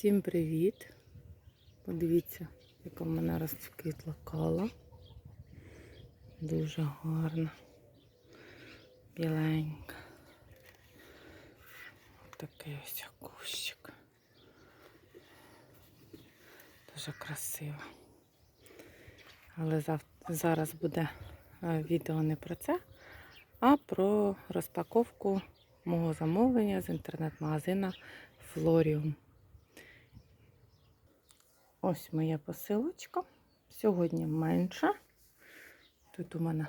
Всім привіт! Подивіться, яка в мене розквітла кала. Дуже гарна, біленька. Такий ось кущик. Дуже красиво. Але зав- зараз буде е, відео не про це, а про розпаковку мого замовлення з інтернет-магазина Флоріум. Ось моя посилочка. Сьогодні менше. Тут у мене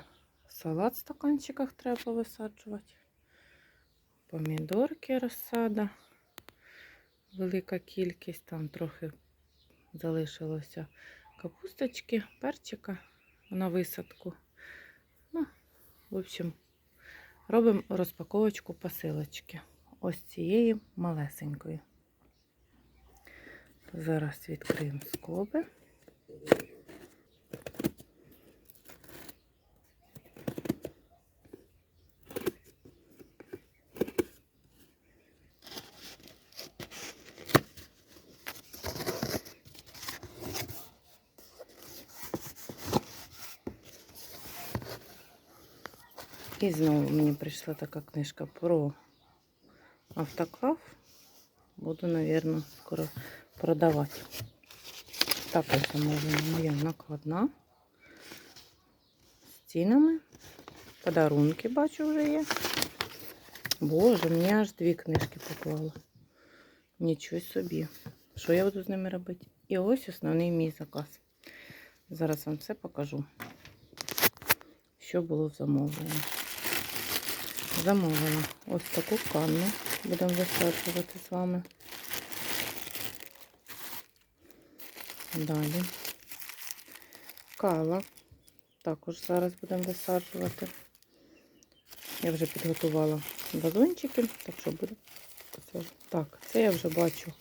салат в стаканчиках треба висаджувати. Помідорки розсада. Велика кількість, там трохи залишилося капусточки, перчика на висадку. Ну, в общем, робимо розпаковочку посилочки. Ось цієї малесенької. Зараз відкриємо скоби. І знову мені прийшла така книжка про автоклав. Буду, мабуть, скоро продавати. Так ось замовлена моя накладна. З. Подарунки бачу вже є. Боже, мені аж дві книжки поклала. Нічого собі. Що я буду з ними робити? І ось основний мій заказ. Зараз вам все покажу, що було в замовленні. Замовила ось таку канну. Будемо висаджувати з вами. Далі. Кала. Також зараз будемо висаджувати. Я вже підготувала вазончики, так що буде. Так, це я вже бачу.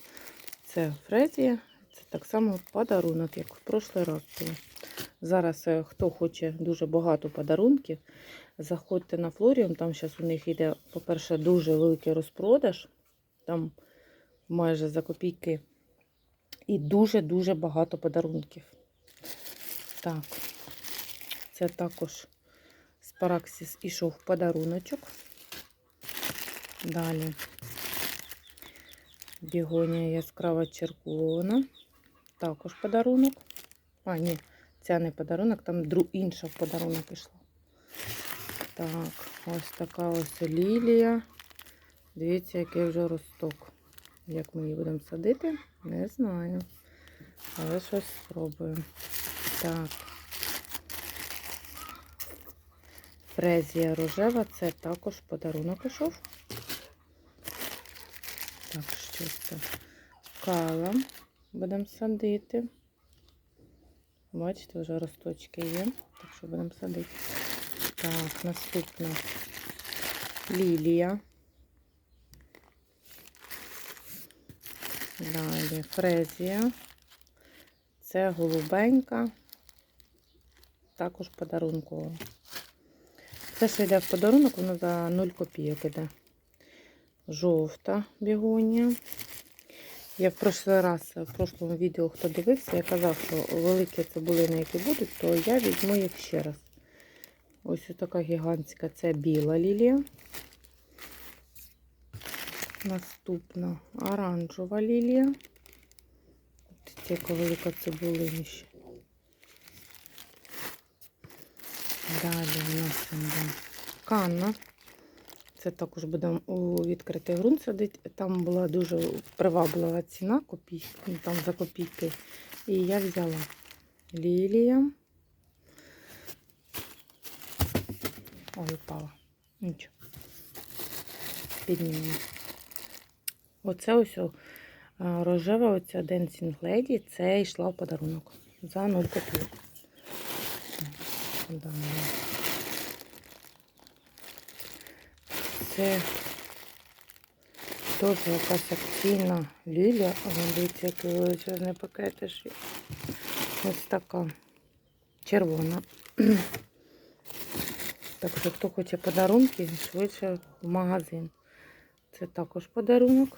Це фрезія. Це так само подарунок, як в прошлий раз. Зараз, е, хто хоче дуже багато подарунків, заходьте на Флоріум. Там зараз у них йде, по-перше, дуже великий розпродаж. Там майже за копійки. І дуже-дуже багато подарунків. Так, це також з Параксіс ішов подаруночок. Далі бігонія яскрава червона. Також подарунок. А, ні, це не подарунок, там інша в подарунок пішла. Так, ось така ось лілія. Дивіться, який вже росток. Як ми її будемо садити, не знаю. Але щось спробуємо. Так. Фрезія рожева, це також подарунок ішов. Так, що це? Кала. Будемо садити. Бачите, вже росточки є. Так що будемо садити. Так, наступна лілія. Далі фрезія. Це голубенька. Також подарункова. Це, що йде в подарунок, воно за 0 копійок іде. Жовта бігонія. Я в прошлий раз, в прошлому відео, хто дивився, я казав, що великі цибулини, які будуть, то я візьму їх ще раз. Ось така гігантська це біла лілія. Наступна оранжева лілія. Яка велика цибулина ще. Далі у нас іде канна. Це також будемо у відкритий ґрунт садити. Там була дуже приваблива ціна копійки, ну, там за копійки. І я взяла лілія. Ой, упала. Нічого. Піднімемо. Оце ось рожева оця Dancing Lady, це йшла в подарунок за 0 копійок. Це теж якась акційна лілія. Дивіться, який величезний пакетиш. Ось така червона. Так що, хто хоче подарунки, швидше в магазин. Це також подарунок.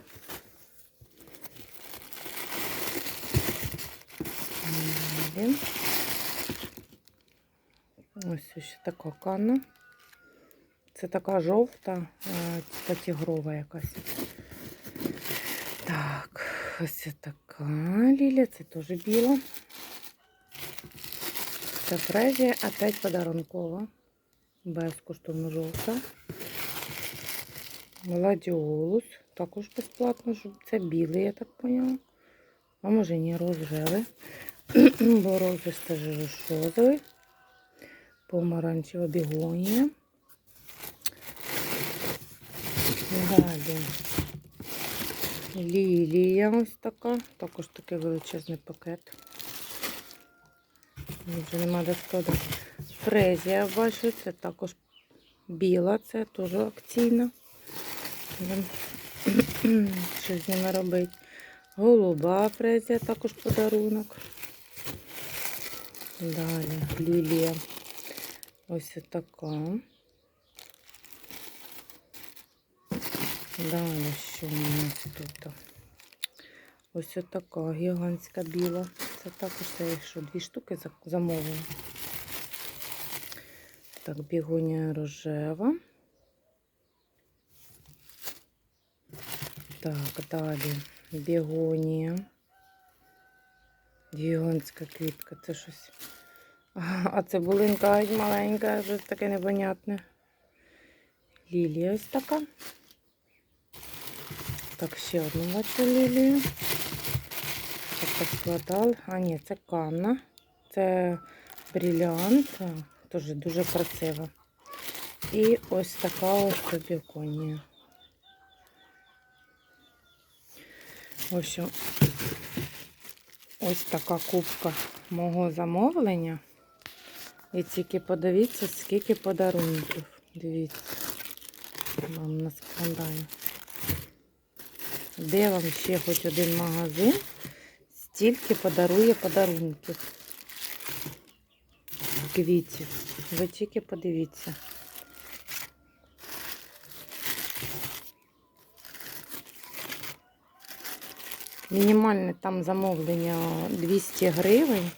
Ось ще така канна. Це така жовта, е, тігрова якась. Так, ось така лілія, це теж біла. Це фрезія, опять подарункова. Безкоштовно жовта. Гладіолус. Також безплатно. Це білий, я так поняла. А може ні, розжевий. Бо розовий це ж розовий. Помаранчева бігонія. Далі. Лілія ось така. Також такий величезний пакет. Вже нема де складати. Фрезія, бачу, це також біла, це теж акційна. Що з ними робити? Голуба фрезія, також подарунок. Далі лілія. Ось така. Далі що у нас тут? Ось така гігантська біла. Це також це я що дві штуки за- замовила. Так, бігонія рожева. Так, далі бігонія. Гігантська квітка, це щось. А, А цибулинка геть маленька, щось таке непонятне. Лілія ось така. Так, ще одну бачу лілію. Так поскладали. А, ні, це канна. Це бріліант. Теж дуже красива. І ось така ось біконія. Общем, ось така кубка мого замовлення. І тільки подивіться, скільки подарунків. Дивіться, вам наскладаю. Де вам ще хоч один магазин стільки подарує подарунків. Квітів. Ви тільки подивіться. Мінімальне там замовлення 200 гривень.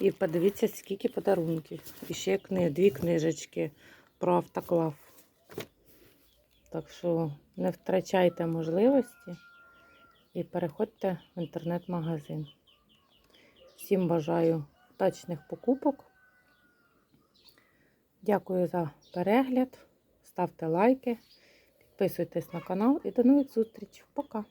І подивіться, скільки подарунків. І ще кни, дві книжечки про автоклав. Так що не втрачайте можливості і переходьте в інтернет-магазин. Всім бажаю удачних покупок. Дякую за перегляд. Ставте лайки, підписуйтесь на канал і до нових зустрічей. Пока!